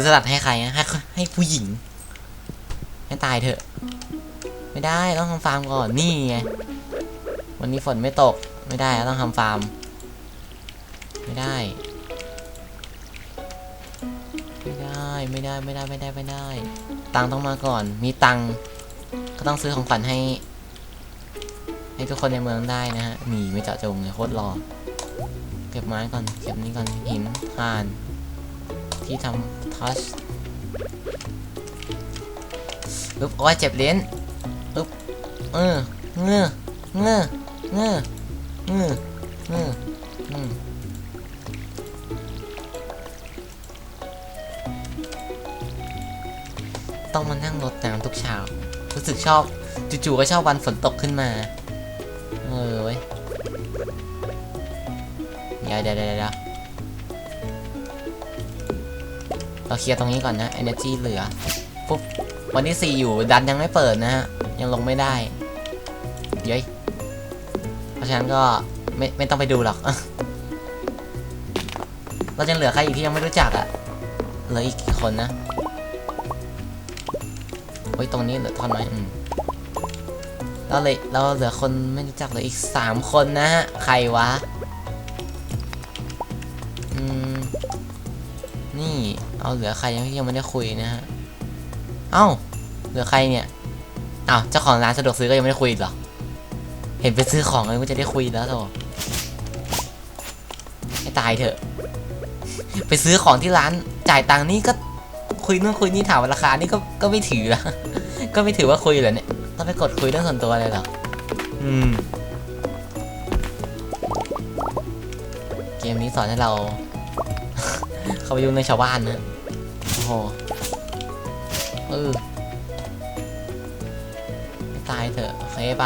ซื้อสลัดให้ใครอะให้ให้ผู้หญิง ให้ตายเถอะ ไม่ได้ต้องทำฟาร์มก่อนนี่ไงวันนี้ฝนไม่ตกไม่ได้ต้องทำฟาร์ม ไม่ได้ ไม่ได้ไม่ได้ไม่ได้ไม่ได้ไม่ได้ ตังค์ต้องมาก่อน มีตังค์ก็ต้องซื้อของขวัญให้ ให้ทุกคนในเมืองได้นะฮะหนีไม่เจาะจงเลยโคตรรอเก็บไม้ก่อนเก็บนี้ก่อนหินถ่าน ที่ทำทัชอึ๊บโอ้ยเจ็บลิ้นอึ๊บเออเงือเงือเงือเงือเงืออืต้องมานั่งรดน้ำทุกเช้ารู้สึกชอบจู่ๆก็ชอบวันฝนตกขึ้นมา เออเว้ยเดี๋ยวเดี๋ยวเดี๋ยว เราเคลียร์ตรงนี้ก่อนนะ energy เหลือปุ๊บวันที่ 4 อยู่ดันยังไม่เปิดนะฮะ ยังลงไม่ได้เย้ยเพราะฉะนั้นก็ไม่ไม่ต้องไปดูหรอก เราจะเหลือใครอีกที่ยังไม่รู้จักอะ่ะเหลืออีกกี่คนนะโอ้ยตรงนี้เหลือท่อนไม้อืมเราเลยเราเหลือคนไม่รู้จักเหลยอีกสามคนนะฮะ ใครวะ เอาเหลือใครยังยังไม่ได้คุยนะฮะ เอ้า เหลือใครเนี่ยอ้าวเจ้าของร้านสะดวกซื้อก็ยังไม่ได้คุยอีกเหรอ เห็นไปซื้อของเลยว่าจะได้คุยแล้วโถให้ตายเถอะ ไปซื้อของที่ร้านจ่ายตังค์นี่ก็คุยนู่นคุยนี่ถามราคา นี่ก็ก็ไม่ถือละก็ไม่ถือว่าคุยเหรอเนี่ย ต้องไปกดคุยเรื่องส่วนตัวเลยเหรอ อืม เกมนี้สอนให้เรา เข้าไปยุ่งในชาวบ้านนะโอ้โหเออตายเถอะโอเคไป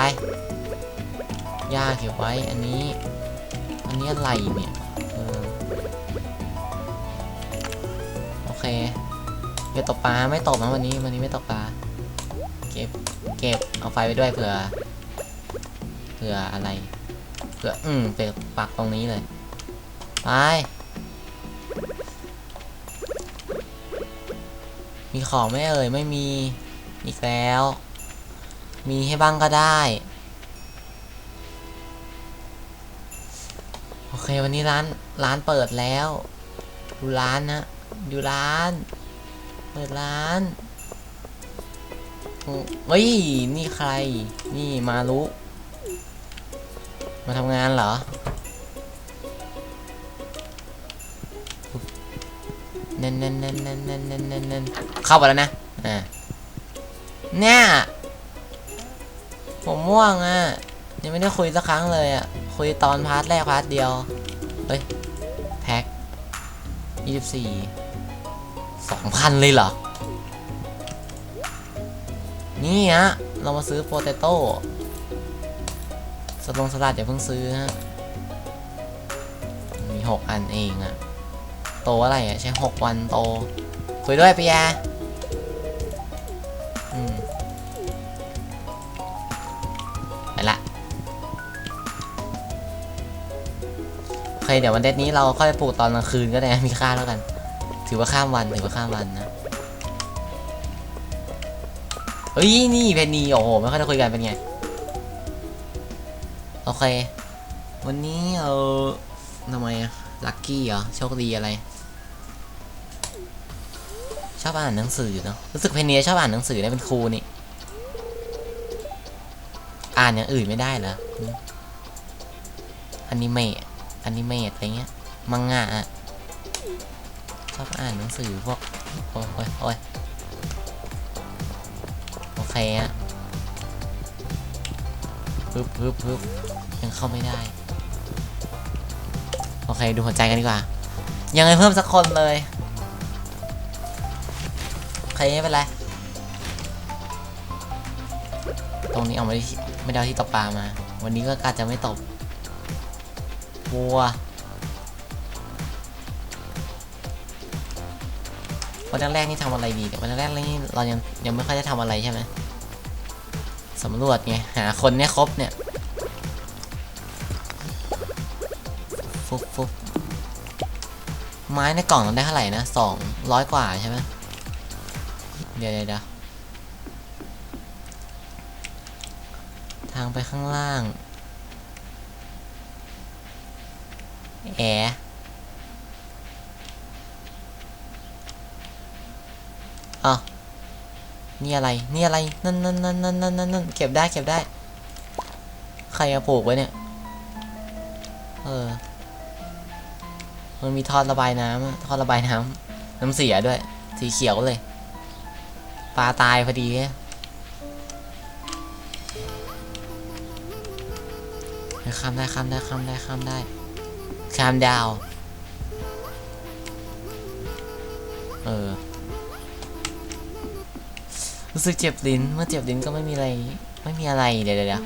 ย่าเก็บไว้อันนี้ อันนี้อะไรเนี่ยเออโอเคเดี๋ยวตกปลาไม่ตกนะวันนี้วันนี้ไม่ตกปลาเก็บเก็บเอาไฟไปด้วยเผื่อเผื่ออะไรเผื่ออืมเปิดปักตรงนี้เลยไป มีของไม่เอ่ยไม่มีอีกแล้ว มีให้บ้างก็ได้ โอเควันนี้ร้านร้านเปิดแล้ว ดูร้านนะดูร้าน เปิดร้านอ้เฮ้ย นี่ใคร นี่มารุมาทำงานเหรอ น้นเน้นเน้นเน้นเน้นเน้นเน้นเน้นเข้าไปแล้วนะอ่าเนี่ยผมม่วงอะยังไม่ได้คุยสักครั้งเลยอะคุยตอนพาร์ทแรกพาร์ทเดียวเฮ้ยแพ็คยี่สิบสี่สองพันเลยเหรอ นี่ฮะ เรามาซื้อโปเตโต้สลงสลัดอย่าเพิ่งซื้อฮะมีหกอันเองอะ โตอะไรอะใช้หกวันโต คุยด้วยปะยาอืมไปละโอเคเดี๋ยววันเด็ดนี้เราค่อยปลูกตอนกลางคืนก็ได้มีค่าแล้วกัน ถือว่าข้ามวันถือว่าข้ามวันนะเฮ้ยนี่เพนนีโอ้โหไม่ค่อยได้คุยกันเป็นไงโอเค วันนี้เอาทำไมอะลัคกี้เหรอ โชคดีอะไร ชอบอ่านหนังสือเนาะรู้สึกเพนเนียชอบอ่านหนังสือได้เป็นครูนี่ อ่านอย่างอื่นไม่ได้เหรอออนิเมะอนิเมะอะไรเงี้ย มังงะอะชอบอ่านหนังสือพวกโอ้ยโอ้ยโอ้ยโอเคอะปึ๊บปึ๊บปึ๊บยังเข้าไม่ได้ โอเค ดูหัวใจกันดีกว่า ยังไงเพิ่มสักคนเลย เคไม่เป็นไร ตรงนี้เอาไม่ได้ไม่ได้ที่ตกปลามา วันนี้ก็กาจะไม่ตกวัววันแรกๆนี่ทำอะไรดีวันแรกๆนี่เรายังยังไม่ค่อยได้ทำอะไรใช่ไหมสำรวจไง หาคนเนี่ยครบเนี่ย ฟุบฟุบไม้ในกล่องมันได้เท่าไหร่นะสองร้อยกว่าใช่ไหม เดี๋ยวเดี๋ยวเดี๋ยวทางไปข้างล่าง แออ้าวนี่อะไร นี่อะไร นั่นนั่นนั่นนั่นนั่นนั่นเก็บได้ เก็บได้ ใครเอาปลูกไว้เนี่ย เออ มันมีท่อระบายน้ำท่อระบายน้ำน้ำเสียด้วย สีเขียวเลย ปลาตายพอดีเข้ามได้ข้ามได้ข้ามได้ข้ามได้ข้ามดาว เออ รู้สึกเจ็บลิ้น เมื่อเจ็บลิ้นก็ไม่มีอะไร ไม่มีอะไร เดี๋ยวเดี๋ยวเดี๋ยว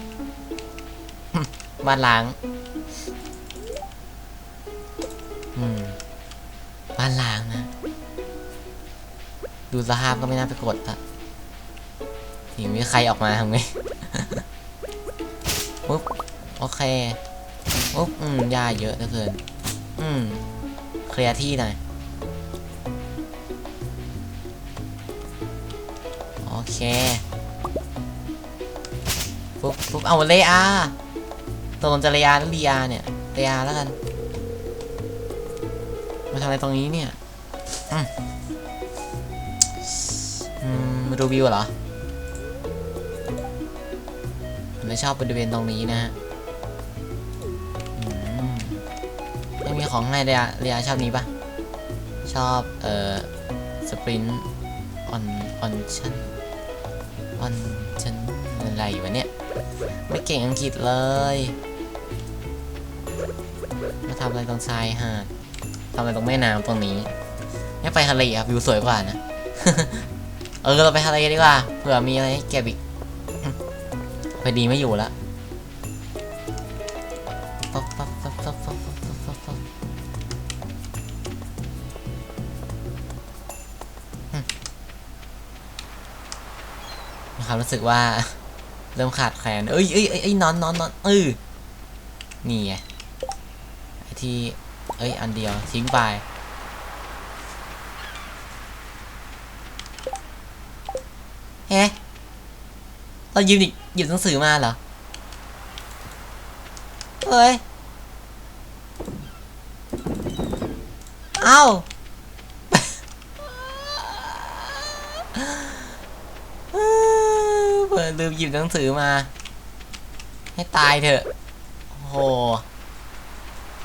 บ้านล้างอืมบ้านล้างนะ ดูสภาพก็ไม่น่าไปกดอะทีมีใครออกมาทำไงปุ๊บโอเคปุ๊บอืมยาเยอะเหลือเกิน อืมเคลียร์ที่หน่อยโอเคปุ๊บปุ๊บเอาเลอาตกลงจะเลอาหรือลีอาเนี่ยเลอาแล้วกันมาทำอะไรตรงนี้เนี่ย มาดูวิวเหรอผมไม่ชอบบริเวณตรงนี้นะฮะอืมไม่มีของให้เรียเรียชอบนี้ปะชอบเอ่อสปรินต์ออนออนชั่นออนชั่นอะไรวะเนี่ย ไม่เก่งอังกฤษเลย มาทำอะไรตรงชายหาดทำอะไรตรงแม่น้ำตรงนี้ไม่ไปทะเลครับวิวสวยกว่านะ เออเราไปทะเลดีกว่าเผื่อมีอะไรให้เก็บอีกพอดีไม่อยู่แล้วปั๊บปั๊บปั๊บปั๊บปั๊บปั๊บปั๊บปั๊บปั๊บอืมมีความรู้สึกว่าเริ่มขาดแคลนเอ้ยเอ้ยเอ้ยนอนนอนนอนเออนี่ไงที่ เอ้ย อันเดียวทิ้งไป เฮ้เรายืมอีกหยิบหนังสือมาเหรอเฮ้ยเอ้าเปิดลืมหยิบหนังสือมา ให้ตายเถอะโอ้โห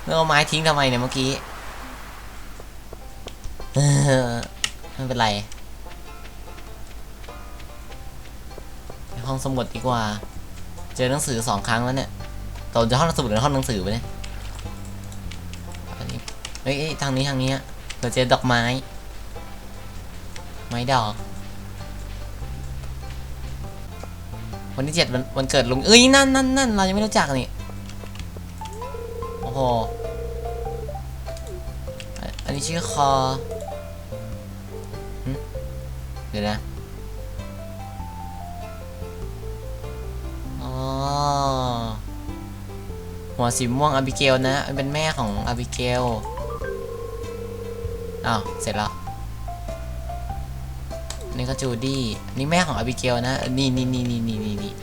เรื่องเอาไม้ทิ้งทำไมเนี่ยเมื่อกี้ไม่เป็นไร ห้องสมุดดีกว่า เจอหนังสือสองครั้งแล้วเนี่ยตอนจะห้องสมุดหรือห้องหนังสือไปเนี่ยอันนี้เฮ้ยเอ้ยทางนี้ทางนี้อะเราเจอดอกไม้ ไม้ดอก วันที่เจ็ดวันวันเกิดลุงเอ้ยนั่นนั่นนั่นเรายังไม่รู้จักนี่โอ้โหอันนี้ชื่อคอเดี๋ยวนะ หัวสีม่วงอาบิเกลนะเป็นแม่ของอาบิเกลอ้าวเสร็จแล้วนี่ก็จูดี้นี่แม่ของอาบิเกลนะนี่นี่นี่นี่นี่นี่นี่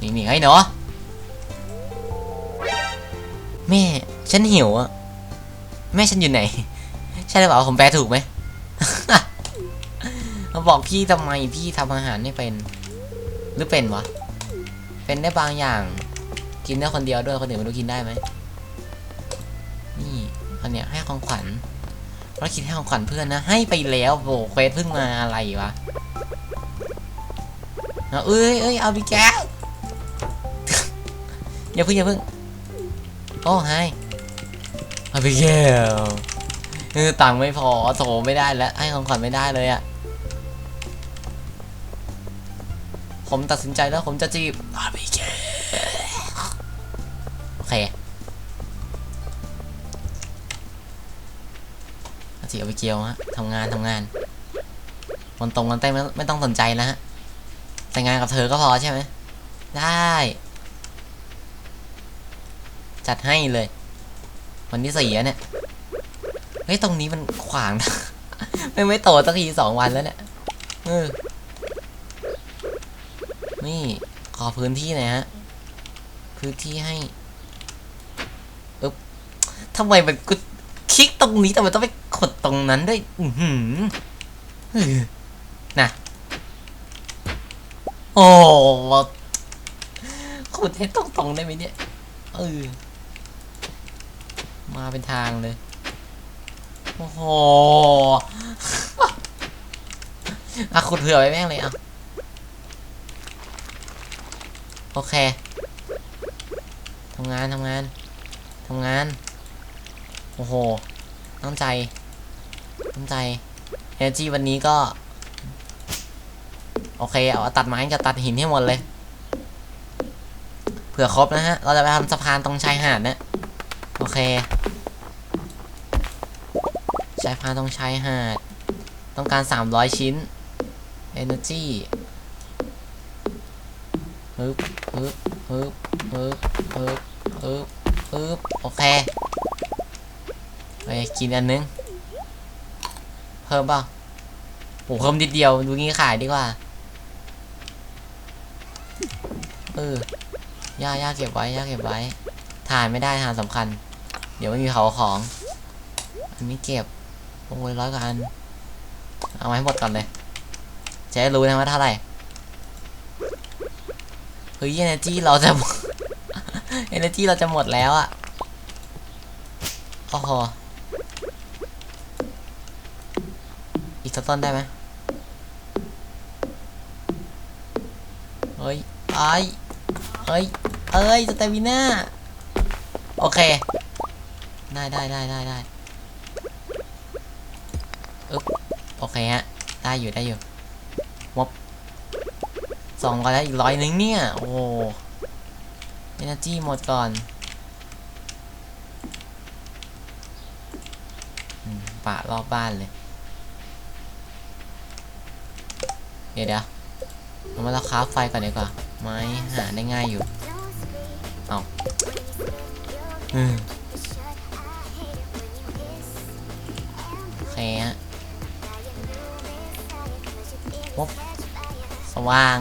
นี่นี่ไอ้หนูแม่ฉันหิวอะแม่ฉันอยู่ไหน ใช่หรือเปล่าผมแปลถูกไหมมาบอกพี่ทำไมพี่ทำอาหารไม่เป็น หรือเป็นวะ เป็นได้บางอย่าง กินได้คนเดียวด้วยคนอื่นไม่รู้กินได้ไหมนี่อันเนี้ยให้ของขวัญเราคิดให้ของขวัญเพื่อนนะ ให้ไปแล้วโบเควสเพิ่งมาอะไรวะเอาเอ้ยเอ้ยเอาไปแกอย่าเพิ่งอย่าเพิ่งโอ้ให้เอาไปแก้วเออตังค์ไม่พอโถไม่ได้แล้วให้ของขวัญไม่ได้เลยอะผมตัดสินใจแล้วผมจะจีบอาบิเก เคจีบอาบิเกลฮะทำงานทำงานวันตรงวันเต้ไม่ไม่ต้องสนใจแล้วฮะแต่งงานกับเธอก็พอใช่ไหมได้ จัดให้เลย วันที่สี่เนี่ยเฮ้ยตรงนี้มันขวางนะไม่ไม่โตสักทีสองวันแล้วเนี่ยเออนี่ขอพื้นที่หน่อยฮะ พื้นที่ให้ ทำไมมันกูคลิกตรงนี้แต่มันต้องไปกดตรงนั้นด้วย อือหือเออนะโอ้ขุดให้ตรงๆได้ไหมเนี่ยเออมาเป็นทางเลย โอ้โหอะขุดเผื่อไว้แม่งเลยอะโอเคทำงานทำงานทำงาน โอ้โหตั้งใจตั้งใจ เอเนจีวันนี้ก็ โอเค เอาตัดไม้กับตัดหินให้หมดเลย เผื่อครบนะฮะ เราจะไปทำสะพานตรงชายหาดนะ โอเค ชายพานตรงชายหาด ต้องการ 300 ชิ้น Energy ฮึบฮึบฮึบฮึบฮึบฮึบฮึบโอเค ไปกินอันนึง เพิ่มเปล่าโอ้เพิ่มนิดเดียวดูงี้ขายดีกว่า เออย่าย่าเก็บไว้ย่าเก็บไว้ถ่านไม่ได้ถ่านสำคัญ เดี๋ยวไม่มีเผาของ อันนี้เก็บโอ้ยร้อยกว่าอัน เอามาให้หมดก่อนเลย จะได้รู้นะว่าเท่าไหร่ เฮ้ย energy เราจะ energy เราจะหมดแล้วอะโอ้โห อีกสักต้นได้ไหมเฮ้ยไอ้ยเฮ้ย เอ้ยสเตมิน่า โอเค ได้ได้ได้ได้ได้โอเคฮะ ได้อยู่ได้อยู่มบสองร้อยแล้วอีกร้อยหนึ่งเนี่ย โอ้เอเนจีหมดก่อนปะรอบบ้านเลย เดี๋ยวเดี๋ยวเอามาเราคราฟไฟก่อนดีกว่า ไม้หาได้ง่ายอยู่ เอาอืมโอเคฮะสว่าง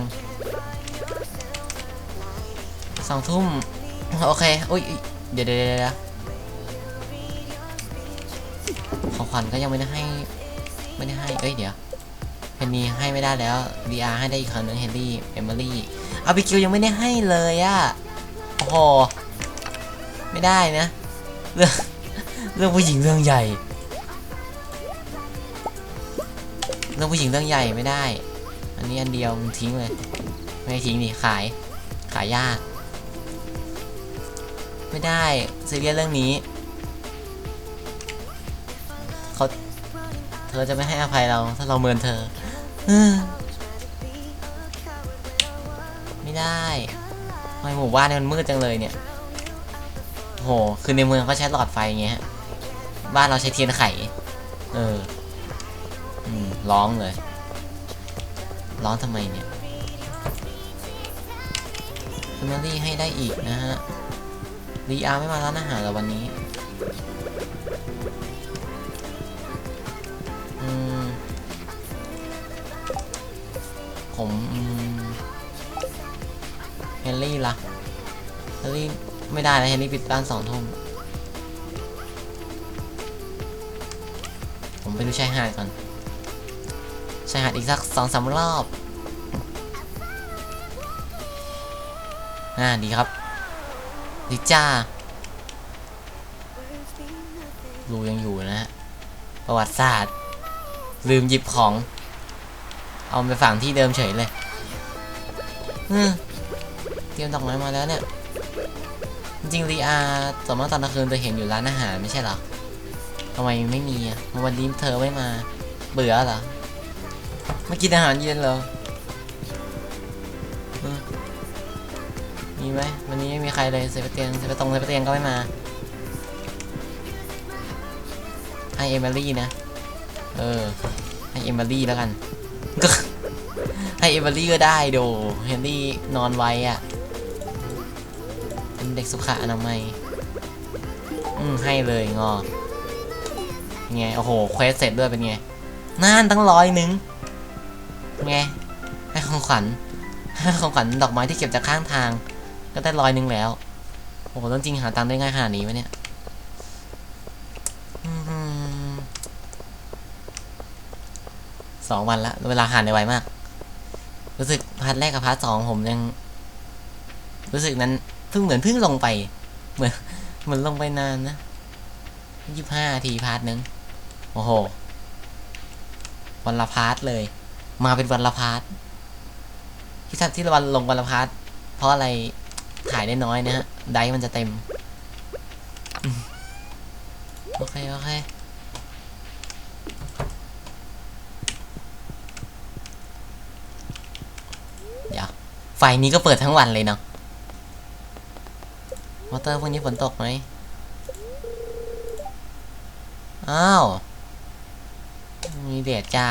สองทุ่มโอเค อุ้ยอุ๊ยเดี๋ยวเดี๋ยวเดี๋ยวเดี๋ยวของขวัญก็ยังไม่ได้ให้ ไม่ได้ให้ เอ้ย เดี๋ยว เพนนีให้ไม่ได้แล้วดีอาให้ได้อีกครั้งหนึงเฮนรี่เอมิลี่อาบิคิวยังไม่ได้ให้เลยอะโอ้โหไม่ได้นะ เรื่องเรื่องผู้หญิงเรื่องใหญ่ เรื่องผู้หญิงเรื่องใหญ่ไม่ได้ อันนี้อันเดียวมึงทิ้งเลย ไม่ทิ้งดิขาย ขายยาก ไม่ได้ซีเรียสเรื่องนี้เขาเธอจะไม่ให้อภัยเราถ้าเราเมินเธอ ไม่ได้ทำไมหมู่บ้านนี่มันมืดจังเลยเนี่ย โห คือในเมืองเขาใช้หลอดไฟไงฮะบ้านเราใช้เทียนไข เออ อืม ร้องเลย ร้อนทำไมเนี่ยคุณแมรี่ให้ได้อีกนะฮะรีอาร์ไม่มาร้านอาหารแล้ววันนี้ ผมเฮนรี่ละเฮนรี่ไม่ได้นะเฮนรี่ปิดบ้านสองทุ่มผมไปดูชายหาดก่อนชายหาดอีกสักสองสามรอบอ่าดีครับดีจ้ารูยังอยู่นะฮะประวัติศาสตร์ ลืมหยิบของ เอาไปฝังที่เดิมเฉยเลยเตรียมดอกไม้มาแล้วเนี่ย จริงรีอาส่วนมากตอนกลางคืนจะเห็นอยู่ร้านอาหารไม่ใช่หรอทำไมไม่มีอะวันนี้เธอไม่มา เบื่อเหรอไมากินอาหารเย็นเหรอมมีไหมวันนี้ไม่มีใครเลยเซฟเตียงเซฟตรงเซฟเตียงก็ไม่มาให้เอมิลี่นะ เออ ให้เอมิลี่แล้วกัน ก็ให้เอมิลี่ก็ได้โดเฮนรี่นอนไว้อะเป็นเด็กสุขอนามัยอืมให้เลยงอไงโอ้โหเควสเสร็จด้วยเป็นไงนานตั้งร้อยหนึ่งไงให้ของขวัญให้ของขวัญดอกไม้ที่เก็บจากข้างทาง ก็ได้ร้อยหนึ่งแล้วโอ้โหต้องจริงหาตังค์ได้ง่ายขนาดนี้วะเนี่ยอืม สองวันละเวลาผ่านไปไวมาก รู้สึกพาร์ทแรกกับพาร์ทสองผมยัง รู้สึกนั้นเพิ่งเหมือนเพิ่งลงไป เหมือนเหมือนลงไปนานนะยี่ห้าทีพาร์ทนึงโอ้โห วันละพาร์ทเลย มาเป็นวันละพาร์ทที่ทัดที่วันลงวันละพาร์ทเพราะอะไรถ่ายได้น้อยนะฮะ ไดมันจะเต็ม โอเค โอเค เดี๋ยว ไฟนี้ก็เปิดทั้งวันเลยเนาะมอเตอร์พวกนี้ฝนตกไหมอ้าว มีเดดจ้า